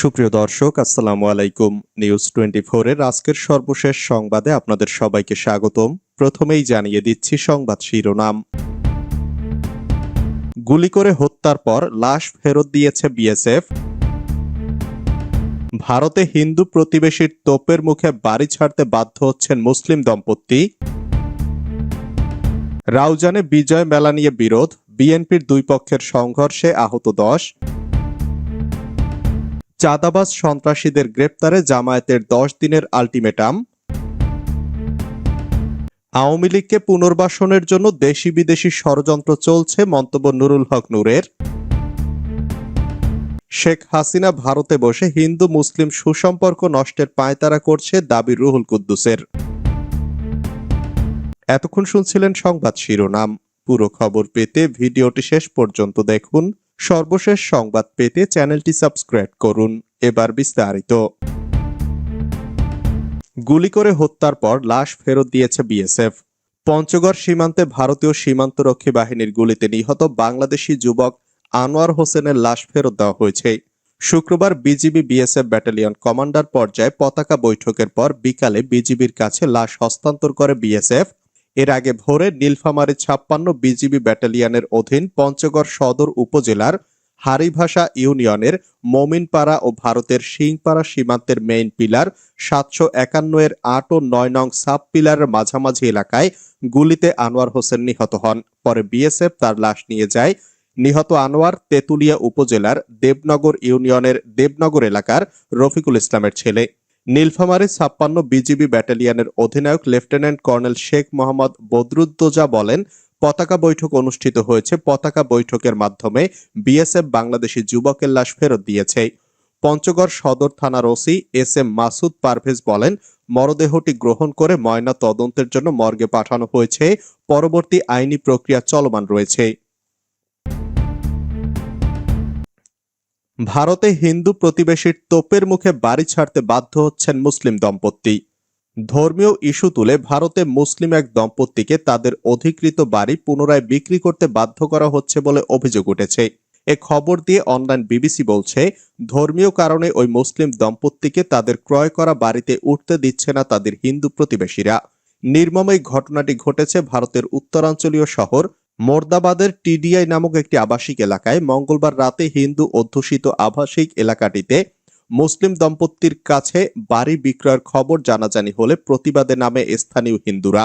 সুপ্রিয় দর্শক, আসসালামু আলাইকুম। নিউজ টোয়েন্টি এর আজকের সর্বশেষ সংবাদে আপনাদের সবাইকে স্বাগতম। প্রথমেই জানিয়ে দিচ্ছি সংবাদ শিরোনাম। গুলি করে হত্যার পর লাশ ফেরত দিয়েছে বিএসএফ ভারতে হিন্দু প্রতিবেশীর তোপের মুখে বাড়ি ছাড়তে বাধ্য হচ্ছেন মুসলিম দম্পতি। রাউজানে বিজয় মেলা নিয়ে বিরোধ। বিএনপির দুই পক্ষের সংঘর্ষে আহত দশ। চাঁদাবাজ সন্ত্রাসীদের গ্রেপ্তারে জামায়াতের দশ দিনের আলটিমেটাম। আওয়ামী লীগকে পুনর্বাসনের জন্য দেশি বিদেশি ষড়যন্ত্র চলছে, মন্তব্য নুরুল হক নূরের। শেখ হাসিনা ভারতে বসে হিন্দু মুসলিম সুসম্পর্ক নষ্টের পায়তারা করছে দাবি রুহুল কুদ্দুসের। এতক্ষণ শুনছিলেন সংবাদ শিরোনাম। পুরো খবর পেতে ভিডিওটি শেষ পর্যন্ত দেখুন। সর্বশেষ সংবাদ পেতে চ্যানেলটি সাবস্ক্রাইব করুন। এবার বিস্তারিত। গুলি করে হত্যার পর লাশ ফেরত দিয়েছে বিএসএফ। পঞ্চগড় সীমান্তে ভারতীয় সীমান্তরক্ষী বাহিনীর গুলিতে নিহত বাংলাদেশি যুবক আনোয়ার হোসেনের লাশ ফেরত দেওয়া হয়েছে। শুক্রবার বিজিবি বিএসএফ ব্যাটালিয়ন কমান্ডার পর্যায়ে পতাকা বৈঠকের পর বিকালে বিজিবির কাছে লাশ হস্তান্তর করে বিএসএফ এর আগে ভোরে নীলফামারী ছাপ্পান্ন বিজিবি ব্যাটালিয়নের অধীন পঞ্চগড় সদর উপজেলার হারিভাষা ইউনিয়নের মমিনপাড়া ও ভারতের সিংপাড়া সীমান্তের মেইন পিলার সাতশো একান্ন এর আট ও নয় নং সাব পিলারের মাঝামাঝি এলাকায় গুলিতে আনোয়ার হোসেন নিহত হন। পরে বিএসএফ তার লাশ নিয়ে যায়। নিহত আনোয়ার তেতুলিয়া উপজেলার দেবনগর ইউনিয়নের দেবনগর এলাকার রফিকুল ইসলামের ছেলে। নীলফামারী ছাপ্পান্ন বিজিবি ব্যাটালিয়নের অধিনায়ক লেফটেন্যান্ট কর্নেল শেখ মোহাম্মদ বদরুদ্দোজা বলেন, পতাকা বৈঠক অনুষ্ঠিত হয়েছে। পতাকা বৈঠকের মাধ্যমে বিএসএফ বাংলাদেশি যুবকের লাশ ফেরত দিয়েছে। পঞ্চগড় সদর থানার OC S M Masud Parvez বলেন, মরদেহটি গ্রহণ করে ময়না তদন্তের জন্য মর্গে পাঠানো হয়েছে। পরবর্তী আইনি প্রক্রিয়া চলমান রয়েছে। ভারতে হিন্দু প্রতিবেশীর তোপের মুখে বাড়ি ছাড়তে বাধ্য হচ্ছেন মুসলিম দম্পতি। ধর্মীয় ইস্যু তুলে ভারতে মুসলিম এক দম্পতিকে তাদের অধিকৃত বাড়ি পুনরায় বিক্রি করতে বাধ্য করা হচ্ছে বলে অভিযোগ উঠেছে। এ খবর দিয়ে অনলাইন বিবিসি বলছে, ধর্মীয় কারণে ওই মুসলিম দম্পতিকে তাদের ক্রয় করা বাড়িতে উঠতে দিচ্ছে না তাদের হিন্দু প্রতিবেশীরা। নির্মম এই ঘটনাটি ঘটেছে ভারতের উত্তরাঞ্চলীয় শহর মোর্দাবাদের টিডিআই নামক একটি আবাসিক এলাকায় মঙ্গলবার রাতে হিন্দু অধ্যুষিত আবাসিক এলাকাটিতে মুসলিম দম্পতির কাছে বাড়ি বিক্রয়ের খবর জানাজানি হলে প্রতিবাদে নামে স্থানীয় হিন্দুরা।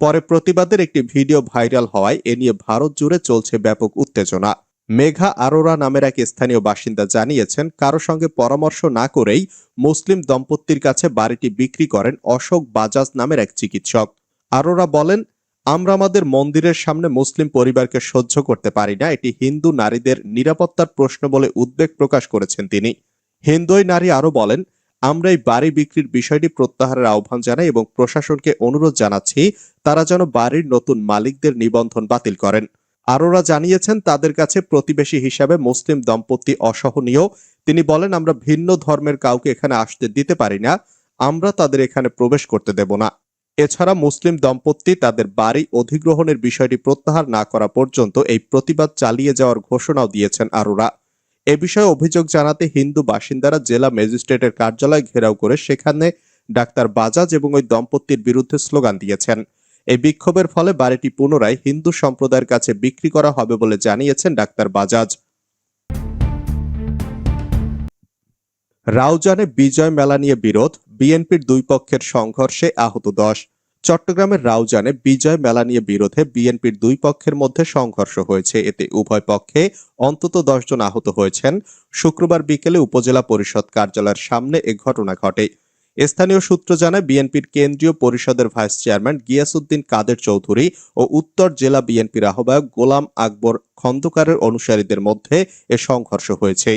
পরে প্রতিবাদের একটি ভিডিও ভাইরাল হওয়ায় এ নিয়ে ভারত জুড়ে চলছে ব্যাপক উত্তেজনা। মেঘা আরোরা নামের এক স্থানীয় বাসিন্দা জানিয়েছেন, কারও সঙ্গে পরামর্শ না করেই মুসলিম দম্পতির কাছে বাড়িটি বিক্রি করেন অশোক বাজাজ নামের এক চিকিৎসক। আরোরা বলেন আমরা আমাদের মন্দিরের সামনে মুসলিম পরিবারকে সহ্য করতে পারি না। এটি হিন্দু নারীদের নিরাপত্তার প্রশ্ন বলে উদ্বেগ প্রকাশ করেছেন তিনি। হিন্দু ওই নারী আরও বলেন, আমরা এই বাড়ি বিক্রির বিষয়টি প্রত্যাহারের আহ্বান জানাই এবং প্রশাসনকে অনুরোধ জানাচ্ছি, তারা যেন বাড়ির নতুন মালিকদের নিবন্ধন বাতিল করেন। আরোরা জানিয়েছেন, তাদের কাছে প্রতিবেশী হিসাবে মুসলিম দম্পতি অসহনীয়। তিনি বলেন, আমরা ভিন্ন ধর্মের কাউকে এখানে আসতে দিতে পারি না। আমরা তাদের এখানে প্রবেশ করতে দেব না। এছাড়া মুসলিম দম্পতি তাদের বাড়ি অধিগ্রহণের বিষয়টি প্রত্যাহার না করা পর্যন্ত এই প্রতিবাদ চালিয়ে যাওয়ার ঘোষণাও দিয়েছেন আরোরা। এ বিষয়ে অভিযোগ জানাতে হিন্দু বাসিন্দারা জেলা ম্যাজিস্ট্রেটের কার্যালয় ঘেরাও করে সেখানে ডাক্তার বাজাজ এবং ওই দম্পতির বিরুদ্ধে স্লোগান দিয়েছেন। এই বিক্ষোভের ফলে বাড়িটি পুনরায় হিন্দু সম্প্রদায়ের কাছে বিক্রি করা হবে বলে জানিয়েছেন ডাক্তার বাজাজ। রাউজানে বিজয় মেলা নিয়ে বিরোধ, বিএনপির দুই পক্ষের সংঘর্ষে আহত দশ। চট্টগ্রামের রাউজানে বিজয় মেলা নিয়ে বিরোধে বিএনপির দুই পক্ষের মধ্যে সংঘর্ষ হয়েছে। এতে উভয় পক্ষে অন্তত জন আহত হয়েছেন। শুক্রবার বিকেলে উপজেলা পরিষদ কার্যালয়ের সামনে এ ঘটনা ঘটে। স্থানীয় সূত্র জানায়, বিএনপির কেন্দ্রীয় পরিষদের ভাইস চেয়ারম্যান গিয়াসুদ্দিন কাদের চৌধুরী ও উত্তর জেলা বিএনপির আহ্বায়ক গোলাম আকবর খন্দকারের অনুসারীদের মধ্যে এ সংঘর্ষ হয়েছে।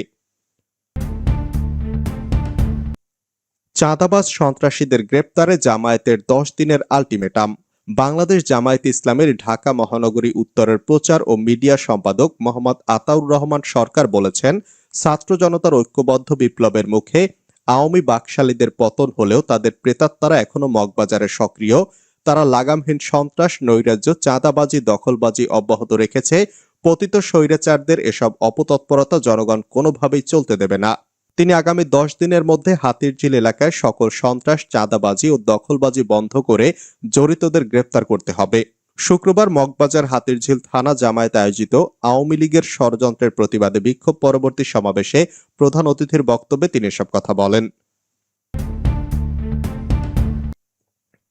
চাঁদাবাজ সন্ত্রাসীদের গ্রেপ্তারে জামায়াতের দশ দিনের আলটিমেটাম। বাংলাদেশ জামায়াত ইসলামের ঢাকা মহানগরী উত্তরের প্রচার ও মিডিয়া সম্পাদক মোহাম্মদ আতাউর রহমান সরকার বলেছেন, ছাত্র জনতার ঐক্যবদ্ধ বিপ্লবের মুখে আওয়ামী বাকশালীদের পতন হলেও তাদের প্রেতাত্মারা এখনও মগবাজারে সক্রিয়। তারা লাগামহীন সন্ত্রাস, নৈরাজ্য, চাঁদাবাজি, দখলবাজি অব্যাহত রেখেছে। পতিত স্বৈরাচারদের এসব অপতৎপরতা জনগণ কোনোভাবেই চলতে দেবে না। তিনি আগামী দশ দিনের মধ্যে হাতিরঝিল এলাকায় সকল সন্ত্রাস, চাঁদাবাজি ও দখলবাজি বন্ধ করে জড়িতদের গ্রেপ্তার করতে হবে। শুক্রবার মগবাজার হাতিরঝিল থানা জামায়াত আয়োজিত আওয়ামী লীগের ষড়যন্ত্রের প্রতিবাদে বিক্ষোভ পরবর্তী সমাবেশে প্রধান অতিথির বক্তব্যে তিনি এসব কথা বলেন।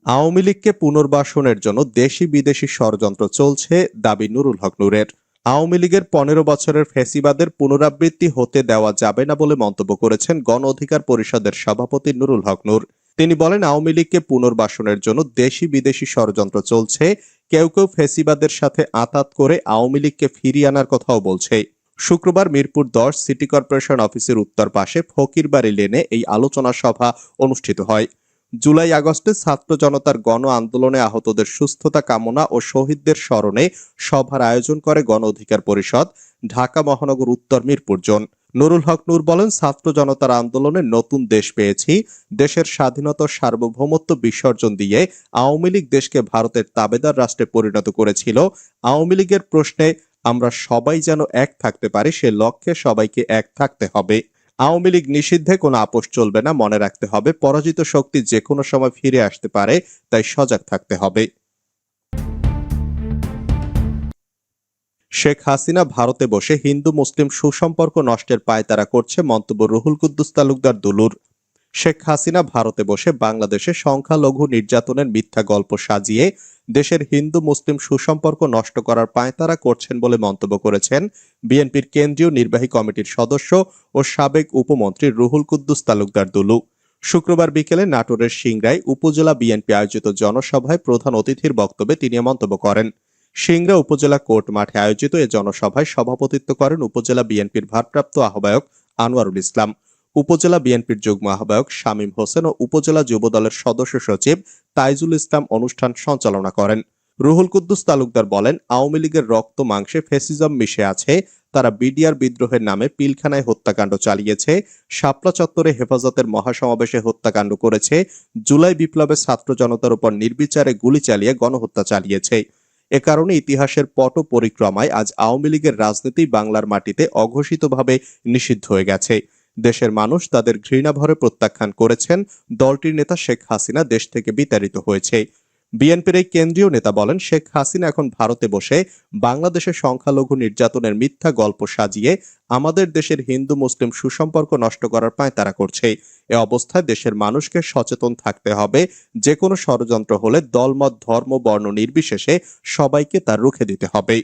আওয়ামী লীগকে পুনর্বাসনের জন্য দেশি বিদেশি ষড়যন্ত্র চলছে, দাবি নুরুল হক নূরের। আওয়ামী লীগের পনেরো বছরের ফেসিবাদের পুনরাবৃত্তি হতে দেওয়া যাবে না বলে মন্তব্য করেছেন গণ অধিকার পরিষদের সভাপতি নুরুল হক নূর। তিনি বলেন, আওয়ামী লীগকে পুনর্বাসনের জন্য দেশি বিদেশি ষড়যন্ত্র চলছে, কেউ কেউ ফেসিবাদের সাথে আতাত করে আওয়ামী লীগকে ফিরিয়ে আনার কথাও বলছে। শুক্রবার মিরপুর দশ সিটি কর্পোরেশন অফিসের উত্তর পাশে ফকিরবাড়ি লেনে এই আলোচনা সভা অনুষ্ঠিত হয়। জুলাই আগস্টে ছাত্র জনতার গণ আন্দোলনে আহতদের সুস্থতা কামনা ও শহীদদের স্মরণে সভার আয়োজন করে গণ অধিকার পরিষদ, ঢাকা মহানগর উত্তর মিরপুর জোন। নুরুল হক নূর বলেন, ছাত্র জনতার আন্দোলনে নতুন দেশ পেয়েছি। দেশের স্বাধীনতা সার্বভৌমত্ব বিসর্জন দিয়ে আওয়ামী লীগ দেশকে ভারতের তাবেদার রাষ্ট্রে পরিণত করেছিল। আওয়ামী লীগের প্রশ্নে আমরা সবাই যেন এক থাকতে পারি, সে লক্ষ্যে সবাইকে এক থাকতে হবে। আওয়ামী লীগ নিষিদ্ধে কোনো আপোষ চলবে না, মনে রাখতে হবে। পরাজিত শক্তি যে কোনো সময় ফিরে আসতে পারে, তাই সজাগ থাকতে হবে। শেখ হাসিনা ভারতে বসে হিন্দু মুসলিম সুসম্পর্ক নষ্টের পায়তারা করছে মন্তব্য রুহুল কুদ্দুস তালুকদার দুলুর। শেখ হাসিনা ভারতে বসে বাংলাদেশে সংখ্যালঘু নির্যাতনের মিথ্যা গল্প সাজিয়ে দেশের হিন্দু, মুসলিম সুসম্পর্ক নষ্ট করার পায়তারা করছেন বলে মন্তব্য করেছেন বিএনপির কেন্দ্রীয় নির্বাহী কমিটির সদস্য ও সাবেক উপমন্ত্রী রুহুল কুদ্দুস তালুকদার দুলু। শুক্রবার বিকেলে নাটোরের সিংড়ায় উপজেলা বিএনপি আয়োজিত জনসভায় প্রধান অতিথির বক্তব্যে তিনি মন্তব্য করেন। সিংড়া উপজেলা কোর্ট মাঠে আয়োজিত এ জনসভায় সভাপতিত্ব করেন উপজেলা বিএনপির ভারপ্রাপ্ত আহ্বায়ক আনোয়ারুল ইসলাম। উপজেলা বিএনপির যুগ্ম আহ্বায়ক শামীম হোসেন ও উপজেলা যুবদলের সদস্য সচিব তাইজুল ইসলাম অনুষ্ঠান সঞ্চালনা করেন। রুহুল কুদ্দুস তালুকদার বলেন, আওয়ামী লীগের রক্ত মাংসে ফেসিজম মিশে আছে, তারা বিডিআর বিদ্রোহের নামে পিলখানায় হত্যাকাণ্ড চালিয়েছে, শাপলা চত্বরে হেফাজতের মহাসমাবেশে হত্যাকাণ্ড করেছে, জুলাই বিপ্লবে ছাত্র জনতার উপর নির্বিচারে গুলি চালিয়ে গণহত্যা চালিয়েছে। এ কারণে ইতিহাসের পট পরিক্রমায় আজ আওয়ামী লীগের রাজনীতি বাংলার মাটিতে অঘোষিতভাবে নিষিদ্ধ হয়ে গেছে। দেশের মানুষ তাদের ঘৃণাভরে প্রত্যাখ্যান করেছেন দলটির নেতা শেখ হাসিনা দেশ থেকে বিতাড়িত হয়েছে। বিএনপির এই কেন্দ্রীয় নেতা বলেন, শেখ হাসিনা এখন ভারতে বসে বাংলাদেশের সংখ্যালঘু নির্যাতনের মিথ্যা গল্প সাজিয়ে আমাদের দেশের হিন্দু, মুসলিম সুসম্পর্ক নষ্ট করার পায় তারা করছে। এ অবস্থায় দেশের মানুষকে সচেতন থাকতে হবে। যে কোনো ষড়যন্ত্র হলে দলমত, ধর্ম, বর্ণ নির্বিশেষে সবাইকে তা রুখে দিতে হবে।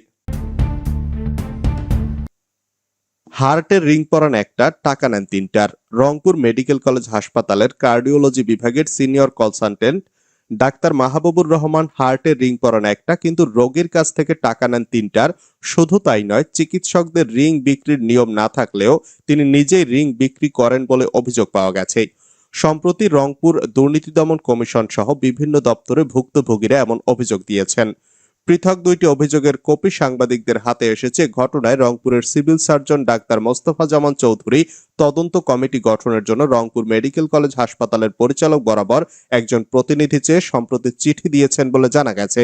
হার্টের রিং পরান একটা, টাকা নেন তিনটার। রংপুর মেডিকেল কলেজ হাসপাতালের কার্ডিওলজি বিভাগের senior consultant doctor Mahbubur Rahman হার্টের রিং পরান একটা, কিন্তু রোগীর কাছ থেকে টাকা নেন তিনটার। শুধু তাই নয়, চিকিৎসকদের রিং বিক্রির নিয়ম না থাকলেও তিনি নিজেই রিং বিক্রি করেন বলে অভিযোগ পাওয়া গেছে। সম্প্রতি রংপুর দুর্নীতি দমন কমিশন সহ বিভিন্ন দপ্তরে ভুক্তভোগীরা এমন অভিযোগ দিয়েছেন। পৃথক দুইটি অভিযোগের কপি সাংবাদিকদের হাতে এসেছে ঘটনায় রংপুরের civil surgeon doctor Mostafa Zaman Chowdhury, তদন্ত কমিটি গঠনের জন্য রংপুর মেডিকেল কলেজ হাসপাতালের পরিচালক বরাবর একজন প্রতিনিধি চেয়ে সম্প্রতি চিঠি দিয়েছেন বলে জানা গেছে।